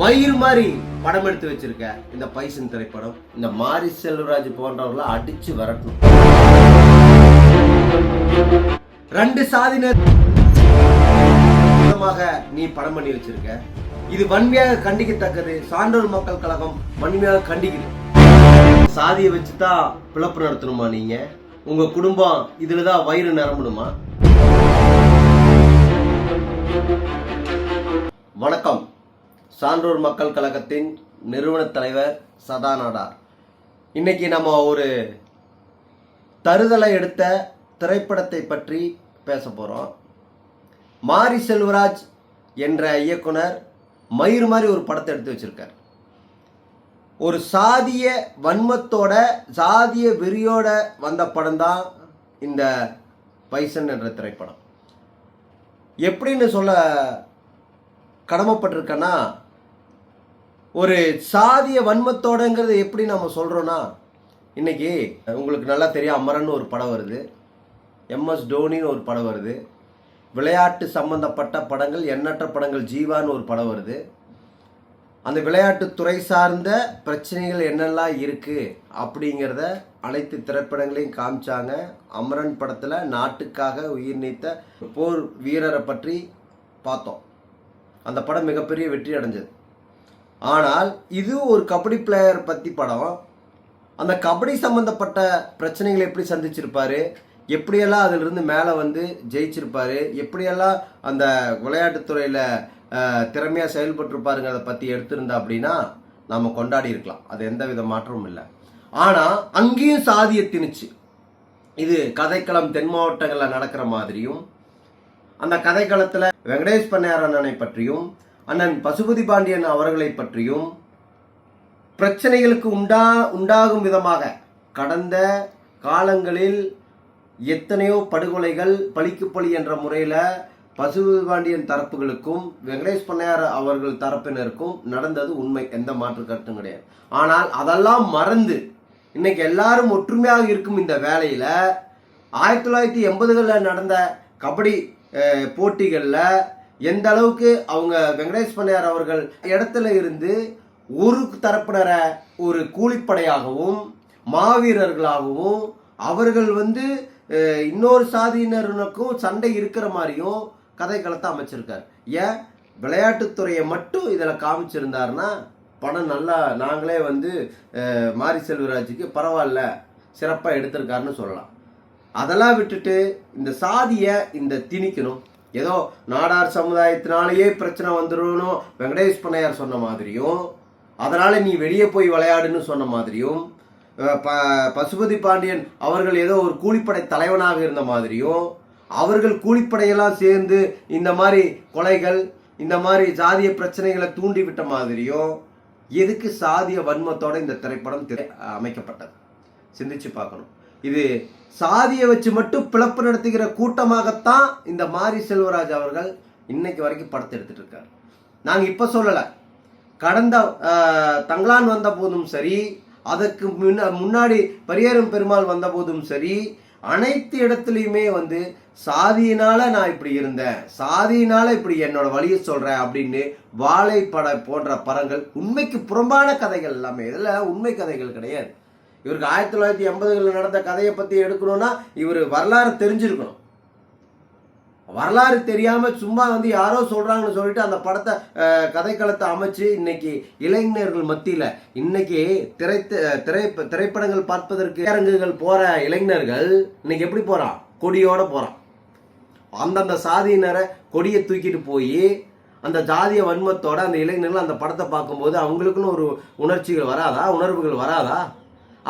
மயில் மாதிரி படம் எடுத்து வச்சிருக்க இந்த பைசன் திரைப்படம். இந்த மாரி செல்வராஜ் போன்றவர்களை அடிச்சு வரட்டும் ரெண்டு சாதியினர் நீ படம் பண்ணி வச்சிருக்க. இது வன்மையாக கண்டிக்கத்தக்கது. சான்றோர் மக்கள் கழகம் வன்மையாக கண்டிக்குது. சாதியை வச்சு தான் பிழப்பு நடத்தணுமா நீங்க? உங்க குடும்பம் இதுல தான் வயிறு நிரம்பணுமா? வணக்கம். சான்றோர் மக்கள் கழகத்தின் நிறுவன தலைவர் சதாநாடார் இன்னைக்கு நம்ம ஒரு தருதலை எடுத்த திரைப்படத்தை பற்றி பேச போகிறோம் மாரி செல்வராஜ் என்ற இயக்குனர் மயிர் மாதிரி ஒரு படத்தை எடுத்து வச்சிருக்கார். ஒரு சாதிய வன்மத்தோட சாதிய வெறியோட வந்த படம் தான் இந்த பைசன் என்ற திரைப்படம். எப்படின்னு சொல்ல கடமைப்பட்டிருக்கேன்னா ஒரு சாதிய வன்மத்தோடங்கிறது எப்படி நம்ம சொல்கிறோன்னா இன்றைக்கி உங்களுக்கு நல்லா தெரியும் அமரன் ஒரு படம் வருது. எம்எஸ் டோனின்னு ஒரு படம் வருது. விளையாட்டு சம்பந்தப்பட்ட படங்கள் எண்ணற்ற படங்கள் ஜீவான்னு ஒரு படம் வருது. அந்த விளையாட்டு துறை சார்ந்த பிரச்சனைகள் என்னெல்லாம் இருக்குது அப்படிங்கிறத அனைத்து திரைப்படங்களையும் காமிச்சாங்க. அமரன் படத்தில் நாட்டுக்காக உயிர் நீத்த போர் வீரரை பற்றி பார்த்தோம். அந்த படம் மிகப்பெரிய வெற்றி அடைஞ்சது. ஆனால் இது ஒரு கபடி பிளேயர் பற்றி படம். அந்த கபடி சம்மந்தப்பட்ட பிரச்சனைகளை எப்படி சந்திச்சிருப்பார்? எப்படியெல்லாம் அதிலிருந்து மேலே வந்து ஜெயிச்சிருப்பார்? எப்படியெல்லாம் அந்த விளையாட்டுத்துறையில் திறமையாக செயல்பட்டிருப்பாருங்கிறத பற்றி எடுத்திருந்தா அப்படின்னா நாம் கொண்டாடி இருக்கலாம். அது எந்த வித மாற்றமும் இல்லை. ஆனால் அங்கேயும் சாதியை திணிச்சு. இது கதைக்களம் தென் மாவட்டங்களில் நடக்கிற மாதிரியும் அந்த கதைக்களத்தில் வெங்கடேஷ் பண்ணையார் அண்ணனை பற்றியும் அண்ணன் பசுபதி பாண்டியன் அவர்களை பற்றியும் பிரச்சனைகளுக்கு உண்டா உண்டாகும் விதமாக கடந்த காலங்களில் எத்தனையோ படுகொலைகள் பழிக்கு பழி என்ற முறையில் பசுபதி பாண்டியன் தரப்புகளுக்கும் வெங்கடேஷ் பண்ணையார் அவர்கள் தரப்பினருக்கும் நடந்தது உண்மை. எந்த மாற்று கருத்தும் கிடையாது. ஆனால் அதெல்லாம் மறந்து இன்னைக்கு எல்லாரும் ஒற்றுமையாக இருக்கும் இந்த வேலையில் ஆயிரத்தி தொள்ளாயிரத்தி எண்பதுகளில் நடந்த கபடி போட்டிகளில் எந்த அளவுக்கு அவங்க வெங்கடேஷ் பண்ணையார் அவர்கள் இடத்துல இருந்து ஒரு தரப்பினரை ஒரு கூலிப்படையாகவும் மாவீரர்களாகவும் அவர்கள் வந்து இன்னொரு சாதியினருக்கும் சண்டை இருக்கிற மாதிரியும் கதைக்களத்தை அமைச்சிருக்கார். ஏன்? விளையாட்டுத்துறையை மட்டும் இதில் காமிச்சிருந்தாருன்னா படம் நல்லா நாங்களே வந்து மாரி செல்வராஜுக்கு பரவாயில்ல சிறப்பாக எடுத்திருக்காருன்னு சொல்லலாம். அதெல்லாம் விட்டுட்டு இந்த சாதியை இந்த திணிக்கணும். ஏதோ நாடார் சமுதாயத்தினாலேயே பிரச்சனை வந்துடணும் வெங்கடேஷ் பண்ணையார் சொன்ன மாதிரியும் அதனால நீ வெளியே போய் விளையாடுன்னு சொன்ன மாதிரியும் ப பசுபதி பாண்டியன் அவர்கள் ஏதோ ஒரு கூலிப்படை தலைவனாக இருந்த மாதிரியும் அவர்கள் கூலிப்படையெல்லாம் சேர்ந்து இந்த மாதிரி கொலைகள் இந்த மாதிரி ஜாதிய பிரச்சனைகளை தூண்டிவிட்ட மாதிரியும் எதுக்கு சாதிய வன்மத்தோட இந்த திரைப்படம் திரை அமைக்கப்பட்டது? சிந்திச்சு பார்க்கணும். இது சாதியை வச்சு மட்டும் பிளப்பு நடத்துகிற கூட்டமாகத்தான் இந்த மாரி செல்வராஜ் அவர்கள் இன்னைக்கு வரைக்கும் படத்தை எடுத்துட்டு இருக்காரு. நாங்கள் இப்போ சொல்லலை. கடந்த தங்களான் வந்த போதும் சரி அதற்கு முன்ன- முன்னாடி பரியேறும் பெருமாள் வந்த போதும் சரி அனைத்து இடத்துலையுமே வந்து சாதியினால நான் இப்படி இருந்தேன் சாதியினால இப்படி என்னோட வழியை சொல்றேன் அப்படின்னு வாழைப்பட போன்ற படங்கள் உண்மைக்கு புறம்பான கதைகள் எல்லாமே. இதில் உண்மை கதைகள் கிடையாது. இவருக்கு ஆயிரத்தி தொள்ளாயிரத்தி எண்பதுகளில் நடந்த கதையை பற்றி எடுக்கணும்னா இவர் வரலாறு தெரிஞ்சிருக்கணும். வரலாறு தெரியாமல் சும்மா வந்து யாரோ சொல்கிறாங்கன்னு சொல்லிட்டு அந்த படத்தை கதைக்களத்தை அமைச்சு இன்னைக்கு இளைஞர்கள் மத்தியில் இன்னைக்கு திரை திரை திரைப்படங்கள் பார்ப்பதற்கு அரங்குகள் போகிற இளைஞர்கள் இன்னைக்கு எப்படி போகிறான் கொடியோடு போகிறான் அந்தந்த சாதியினரை கொடியை தூக்கிட்டு போய் அந்த ஜாதிய வன்மத்தோட அந்த இளைஞர்கள் அந்த படத்தை பார்க்கும்போது அவங்களுக்குன்னு ஒரு உணர்ச்சிகள் வராதா? உணர்வுகள் வராதா?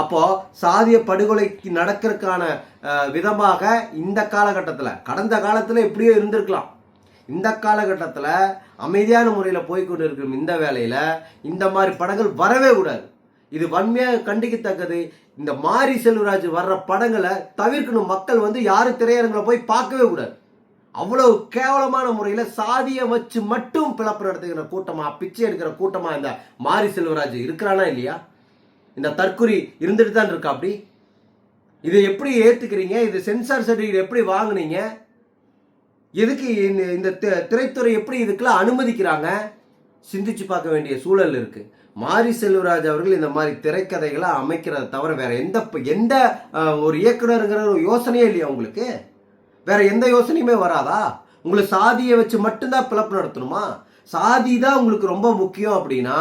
அப்போ சாதிய படுகொலைக்கு நடக்கிறதுக்கான விதமாக இந்த காலகட்டத்தில் கடந்த காலத்தில் எப்படியோ இருந்திருக்கலாம். இந்த காலகட்டத்தில் அமைதியான முறையில் போய்க்கொண்டு இருக்கும் இந்த வேலையில் இந்த மாதிரி படங்கள் வரவே கூடாது. இது வன்மையாக கண்டிக்கத்தக்கது. இந்த மாரி செல்வராஜ் வர்ற படங்களை தவிர்க்கணும். மக்கள் வந்து யாரும் திரையரங்களை போய் பார்க்கவே கூடாது. அவ்வளவு கேவலமான முறையில் சாதியை வச்சு மட்டும் பிளப்பு நடத்துகிற கூட்டமாக பிச்சை எடுக்கிற கூட்டமாக இந்த மாரி செல்வராஜ் இருக்கிறானா இல்லையா? இந்த தற்குறி இருந்துட்டு தான் இருக்கா அப்படி? இதை எப்படி ஏற்றுக்கிறீங்க இது சென்சார் சர்டிஃபிகேட் எப்படி வாங்குனீங்க? எதுக்கு இந்த- இந்த தி- திரைத்துறை எப்படி இதுக்கெல்லாம் அனுமதிக்கிறாங்க? சிந்திச்சு பார்க்க வேண்டிய சூழல் இருக்கு. மாரி செல்வராஜ் அவர்கள் இந்த மாதிரி திரைக்கதைகளை அமைக்கிறத தவிர வேற எந்த எந்த ஒரு இயக்குனருங்கிற ஒரு யோசனையே இல்லையா உங்களுக்கு? வேற எந்த யோசனையுமே வராதா? உங்களை சாதியை வச்சு மட்டும்தான் பிளப்பு நடத்தணுமா? சாதி தான் உங்களுக்கு ரொம்ப முக்கியம் அப்படின்னா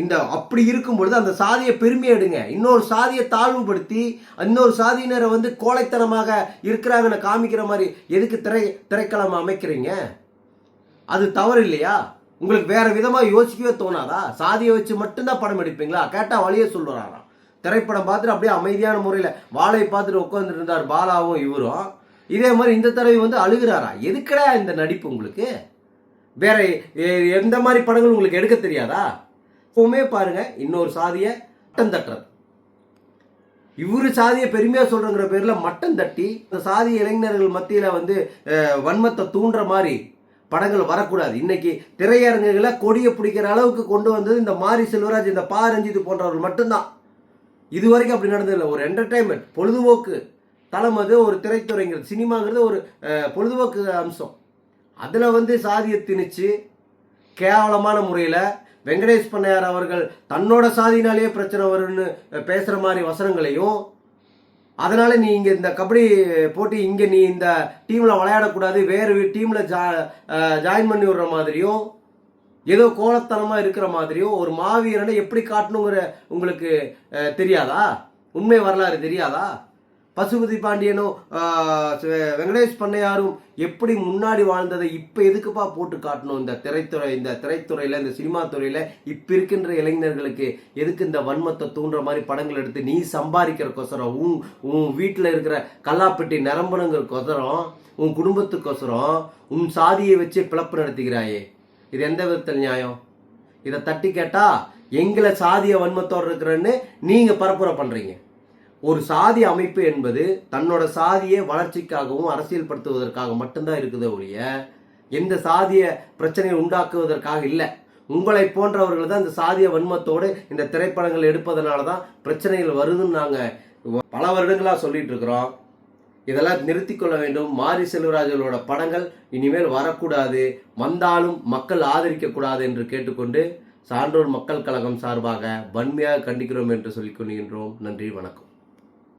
இந்த அப்படி இருக்கும் பொழுது அந்த சாதியை பெருமையை எடுங்க. இன்னொரு சாதியை தாழ்வுபடுத்தி இன்னொரு சாதியினரை வந்து கோழைத்தனமாக இருக்கிறாங்கன்னு காமிக்கிற மாதிரி எதுக்கு திரை திரைக்களம் அமைக்கிறீங்க? அது தவறு இல்லையா? உங்களுக்கு வேற விதமாக யோசிக்கவே தோணாதா? சாதியை வச்சு மட்டும்தான் படம் எடுப்பீங்களா? கேட்டால் வழியே சொல்லுறாராம். திரைப்படம் பார்த்துட்டு அப்படியே அமைதியான முறையில் வாழை பார்த்துட்டு உட்காந்துட்டு இருந்தார் பாலாவும் இவரும். இதே மாதிரி இந்த தடவை வந்து அழுகிறாரா? எதுக்குடா இந்த நடிப்பு உங்களுக்கு? வேற எந்த மாதிரி படங்கள் உங்களுக்கு எடுக்க தெரியாதா? எப்பவுமே பாருங்க இன்னொரு சாதியை மட்டம் தட்டுறது. இவரு சாதியை பெருமையா சொல்றங்கிற பேர்ல மட்டம் தட்டி இந்த சாதி இளைஞர்கள் மத்தியில வந்து வன்மத்தை தூண்டுற மாதிரி படங்கள் வரக்கூடாது. இன்னைக்கு திரையரங்குகளை கொடியை பிடிக்கிற அளவுக்கு கொண்டு வந்தது இந்த மாரி செல்வராஜ் இந்த பா ரஞ்சித் போன்றவர்கள் மட்டும்தான். இது வரைக்கும் அப்படி நடந்ததில்லை. ஒரு என்டர்டைன்மெண்ட் பொழுதுபோக்கு. தளம் அது ஒரு திரைத்துறைங்கிறது. சினிமாங்கிறது ஒரு பொழுதுபோக்கு அம்சம். அதில் வந்து சாதியை திணிச்சு கேவலமான முறையில் வெங்கடேஷ் பண்ணையார் அவர்கள் தன்னோட சாதினாலேயே பிரச்சனை வரும்னு பேசுகிற மாதிரி வசனங்களையும் அதனால் நீ இங்கே இந்த கபடி போட்டி இங்கே நீ இந்த டீமில் விளையாடக்கூடாது வேறு டீமில் ஜா ஜாயின் பண்ணி விடுற மாதிரியும் ஏதோ கோலத்தனமாக இருக்கிற மாதிரியும் ஒரு மாவீரனை எப்படி காட்டணுங்கிற உங்களுக்கு தெரியாதா? உண்மை வரலாறு தெரியாதா? பசுபதி பாண்டியனும் வெங்கடேஷ் பண்ணையாரும் எப்படி முன்னாடி வாழ்ந்ததை இப்போ எதுக்குப்பா போட்டு காட்டணும்? இந்த திரைத்துறை இந்த திரைத்துறையில் இந்த சினிமா துறையில் இப்போ இருக்கின்ற இளைஞர்களுக்கு எதுக்கு இந்த வன்மத்தை தூண்டுற மாதிரி படங்கள் எடுத்து நீ சம்பாதிக்கிறக்கொசரம் உன் உன் வீட்டில் இருக்கிற கல்லாப்பெட்டி நிரம்பணுங்கிறக்கோசரம் உன் குடும்பத்துக்கொசரம் உன் சாதியை வச்சு பிளப்பு நடத்துகிறாயே இது எந்த விதத்தில் நியாயம்? இதை தட்டி கேட்டால் எங்களை சாதிய வன்மத்தோடு இருக்கிறன்னு நீங்கள் பரப்புரை பண்ணுறீங்க ஒரு சாதி அமைப்பு என்பது தன்னோட சாதியை வளர்ச்சிக்காகவும் அரசியல்படுத்துவதற்காக மட்டும்தான் இருக்குது ஒழிய எந்த சாதிய பிரச்சனையை உண்டாக்குவதற்காக இல்லை. உங்களை போன்றவர்கள் தான் இந்த சாதிய வன்மத்தோடு இந்த திரைப்படங்கள் எடுப்பதனால தான் பிரச்சனைகள் வருதுன்னு நாங்கள் பல வருடங்களாக சொல்லிட்டு இருக்கிறோம். இதெல்லாம் நிறுத்தி கொள்ள வேண்டும். மாரி செல்வராஜர்களோட படங்கள் இனிமேல் வரக்கூடாது. வந்தாலும் மக்கள் ஆதரிக்க கூடாது என்று கேட்டுக்கொண்டு சான்றோர் மக்கள் கழகம் சார்பாக வன்மையாக கண்டிக்கிறோம் என்று சொல்லிக் கொள்கின்றோம். நன்றி வணக்கம்.